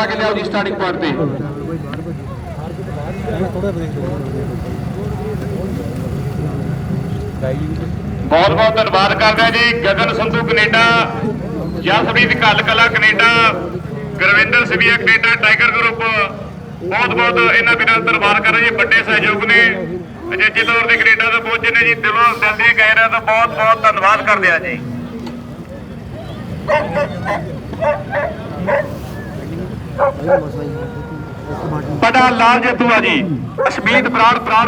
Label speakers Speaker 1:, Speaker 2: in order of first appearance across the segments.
Speaker 1: ਪਾ ਕੇ ਲਿਆਓ ਜੀ ਸਟਾਰਟਿੰਗ ਪੁਆਇੰਟ ਤੇ। ਬਹੁਤ ਬਹੁਤ ਧੰਨਵਾਦ ਕਰਦੇ ਹਾਂ ਜੀ, Gagan Sandhu Canada Jaspreet Ghal Kalan Canada, Gurvinder Sivia Canada, tiger group. ਬਹੁਤ ਬਹੁਤ ਇਹਨਾਂ ਵੀਰਾਂ ਦਾ ਧੰਨਵਾਦ ਕਰ ਰਹੇ ਜੀ, ਵੱਡੇ ਸਹਿਯੋਗ ਨੇ। ਅਜੇ ਤੌਰ ਤੇ ਕੈਨੇਡਾ ਤੋਂ ਪਹੁੰਚੇ ਨੇ ਜੀ, ਦਿਲੋਂ ਦਿਲ ਦੀ ਕਹਿ ਰਿਹਾ ਤਾਂ ਬਹੁਤ ਬਹੁਤ ਧੰਨਵਾਦ ਕਰਦੇ ਆ ਜੀ। ਬੜਾ ਲਾਲ ਜੇਤੂ ਜੀ। ਅਸ਼ਮੀਤ ਬਰਾੜ ਬਰਾੜ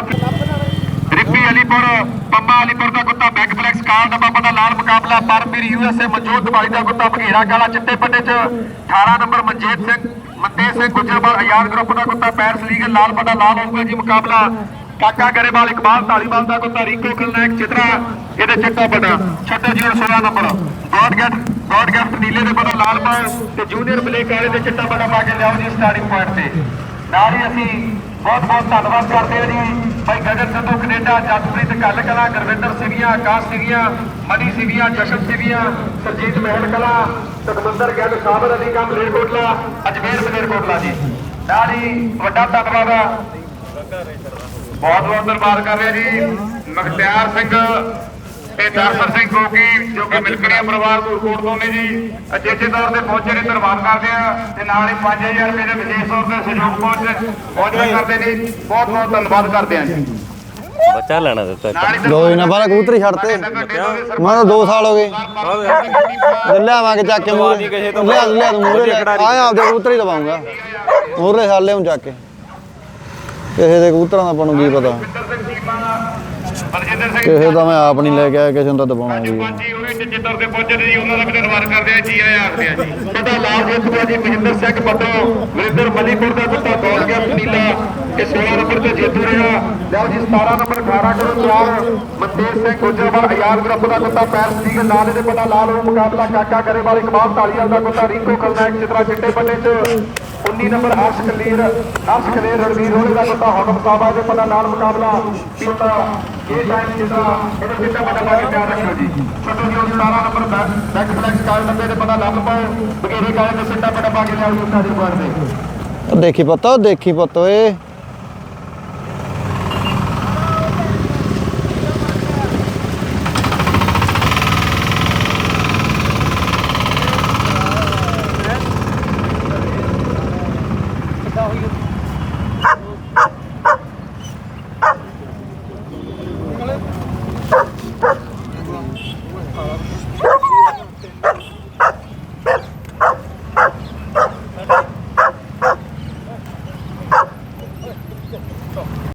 Speaker 1: ਰਿੱਪੀ ਅਲੀਪੁਰ, ਪੰਮਾ ਅਲੀਪੁਰ ਦਾ ਕੁੱਤਾ ਬੈਕ ਫਲੈਕਸ ਕਾਰ ਦਾ ਬਾਬਾ ਦਾ ਲਾਲ ਮੁਕਾਬਲਾ, ਪਰਮਵੀਰ ਯੂਐਸਏ ਮਨਜੋਤ ਦਵਾਈ ਦਾ ਕੁੱਤਾ ਬਘੇਰਾ ਕਾਲਾ ਚਿੱਟੇ ਪੱਟੇ 'ਚ 18 ਨੰਬਰ ਮਨਜੀਤ ਸਿੰਘ ਮਨਤੇਜ ਸਿੰਘ ਗੁਜਰਵਾਲ ਆਜ਼ਾਦ ਗਰੁੱਪ ਦਾ ਕੁੱਤਾ ਪੈਰਸ ਲੀਗ ਲਾਲ ਪੱਟਾ, ਲਾਲ ਹੋਊਗਾ ਜੀ ਮੁਕਾਬਲਾ। ਕਾਕਾ ਗਰੇਵਾਲ, ਇਕਬਾਲ ਢਾਲੀਵਾਲ ਦਾ ਕੁੱਤਾ, ਰੀਕੋ ਖਲਨਾਇਕ, ਚਿਤਰਾ, ਇਹਦੇ ਚਿੱਟਾ ਪੱਟਾ। ਛੱਟਾ ਜੀ 16 ਨੰਬਰ ਬ੍ਰੌਡਗੈਟ ਬ੍ਰੌਡਗੈਸਟ ਨੀਲੇ ਦੇ ਪੱਟਾ ਲਾਲ ਪਾ ਤੇ ਜੂਨੀਅਰ ਬਲੇਕ ਵਾਲੇ ਦੇ ਚਿੱਟਾ ਪੱਟਾ ਪਾ ਕੇ ਲਿਆਓ ਜੀ ਸਟਾਰਟਿੰਗ ਪੁਆਇੰਟ ਤੇ। ਨਾਲ ਹੀ ਅਸੀਂ ਬਹੁਤ ਬਹੁਤ ਧੰਨਵਾਦ ਕਰਦੇ ਹਾਂ ਜੀ। ਭਾਈ ਗਗਨ ਸੰਧੂ, ਕੈਨੇਡਾ, ਜਸਪ੍ਰੀਤ ਕੱਲ ਕਲਾ, ਗੁਰਵਿੰਦਰ ਸਿੰਘੀਆਂ ਆਕਾਸ਼ ਸਿੰਘੀਆਂ ਮਨੀ ਸਿੰਘੀਆਂ ਜਸ਼ਨ ਸਿੰਘੀਆਂ ਸਰਜੀਤ ਮਹਿਲ ਕਲਾ, ਸੁਖਮੰਦਰ ਗਿੱਲ, ਸਾਬਰ ਅਲੀ ਕਾ ਮਲੇਰਕੋਟਲਾ ਅਜਮੇਰ ਮਲੇਰਕੋਟਲਾ ਜੀ। ਨਾਲ ਹੀ ਵੱਡਾ ਧੰਨਵਾਦ ਆ। ਬਹੁਤ ਬਹੁਤ ਧੰਨਵਾਦ ਕਰ ਰਿਹਾ ਜੀ। ਮਖਤਿਆਰ ਸਿੰਘ ਤੇ ਦਰਸ਼ਨ ਸਿੰਘ ਕੋਕੀ ਜੋ ਕਿ ਮਿਲਕਣੀਆ ਪਰਿਵਾਰ ਧੂਰਕੋਟ ਤੋਂ ਨੇ ਜੀ। ਅਜੇਜੇ ਤੌਰ ਤੇ ਪਹੁੰਚੇ ਨੇ ਧੰਨਵਾਦ ਕਰਦੇ ਆ ਤੇ ਨਾਲ ਹੀ 5000 ਰੁਪਏ ਦੇ ਵਿਸ਼ੇਸ਼ ਤੌਰ ਤੇ ਸਹਿਯੋਗ ਪਹੁੰਚ ਪਹੁੰਚਦਾ ਕਰਦੇ ਨੇ। ਬਹੁਤ ਬਹੁਤ ਧੰਨਵਾਦ ਕਰਦੇ ਆ ਜੀ।
Speaker 2: ਬੱਚਾ ਲੈਣਾ ਦਿੱਤਾ
Speaker 1: ਨਾਲ ਹੀ
Speaker 3: ਦੋ ਇਹਨਾਂ ਬਾਰਾ ਕਬੂਤਰ ਹੀ ਛੱਡਤੇ ਮੈਂ ਤਾਂ 2 ਸਾਲ ਹੋ ਗਏ। ਤੇ ਲਿਆਵਾਂਗੇ ਚੱਕ ਕੇ ਮੂਰੇ ਲਿਆ ਲਿਆ ਤੂੰ ਮੂਰੇ ਆਏ ਆਪਦੇ ਕਬੂਤਰ ਹੀ ਦਵਾਉਂਗਾ। ਮੂਰੇ ਸਾਲ ਲਿਆਉਂ ਚੱਕ ਕੇ। ਕਿਸੇ ਦੇ ਕਬੂਤਰਾਂ ਦਾ ਆਪਾਂ ਨੂੰ ਕੀ ਪਤਾ। ਕਿਸੇ ਦਾ ਮੈਂ ਆਪ ਨਹੀਂ ਲੈ ਕੇ ਆਇਆ ਕਿਸੇ ਨੂੰ ਤਾਂ ਦਬਾਉਣਾ ਹੈ।
Speaker 1: ਪੰਜੀ ਉਹ ਵੀ ਜਿੱਜੇ ਤੌਰ ਤੇ ਪਹੁੰਚੇ ਨੇ ਜੀ ਉਹਨਾਂ ਦਾ ਵੀ ਧੰਨਵਾਦ ਕਰਦੇ ਆ ਜੀ ਆਏ ਆਖਦੇ ਆ ਜੀ। ਪਤਾ ਲਾਲ ਜੇਤੂਆ ਜੀ ਮਹਿੰਦਰ ਸਿੰਘ ਪੱਤੋਂ ਵਰਿੰਦਰ ਮਲੀਪੁਰ ਦਾ ਕੁੱਤਾ ਦੌੜ ਗਿਆ ਨੀਲਾ ਕਿ 16 ਨੰਬਰ ਤੇ ਜੇਤੂ ਰਿਹਾ। ਲਓ ਜੀ 17 ਨੰਬਰ 18 ਕਰੋ ਚਾਰ। ਮਨਤੇਜ ਸਿੰਘ ਗੁਜਰਵਾਲ ਆਜ਼ਾਦ ਗਰੁੱਪ ਦਾ ਕੁੱਤਾ ਪੈਰ ਸਲੀਗ ਲਾਲ ਦੇ ਪਤਾ ਲਾਲ ਉਹ ਮੁਕਾਬਲਾ ਕਾਕਾ ਕਰੇਵਾਲ ਇਕਬਾਲ ਢਾਲੀਵਾਲ ਦਾ ਕੁੱਤਾ ਰੀਕੋ ਖਲਨਾਇਕ ਚਿਤਰਾ ਚਿੱਟੇ ਪੱਲੇ 'ਚ। 19 ਨੰਬਰ ਹਰਸ਼ ਕਲੀਰ ਹਰਸ਼ ਕਲੀਰ ਰਣਵੀਰ ਹੋਲੇ ਦਾ ਕੁੱਤਾ ਹੁਕਮ ਸਾਹਿਬਾ ਦੇ ਪਤਾ ਨਾਲ ਮੁਕਾਬਲਾ ਕੀਤਾ। ਇਹ ਟਾਈਮ ਜਿਹੜਾ ਇਹਦਾ ਕਿੰਨਾ ਵੱਡਾ ਪਾ ਪਿਆਰ ਰੱਖਿਓ ਜੀ। ਛੋਟੋ ਜੀ 17 ਨੰਬਰ ਬੈਕ ਫਲੈਕਸ ਕਾਲ ਨੰਬਰ ਦੇ ਪਤਾ ਲੱਗ ਪਾਓ ਬਗੇਰੇ ਕਾਲੇ ਦੇ ਸਿੱਟਾ ਵੱਡਾ ਪਾ ਕੇ ਲਿਆਓ ਜੀ
Speaker 3: ਦੇਖੀ ਪੁੱਤ ਦੇਖੀ ਪੁੱਤ ਓਏ।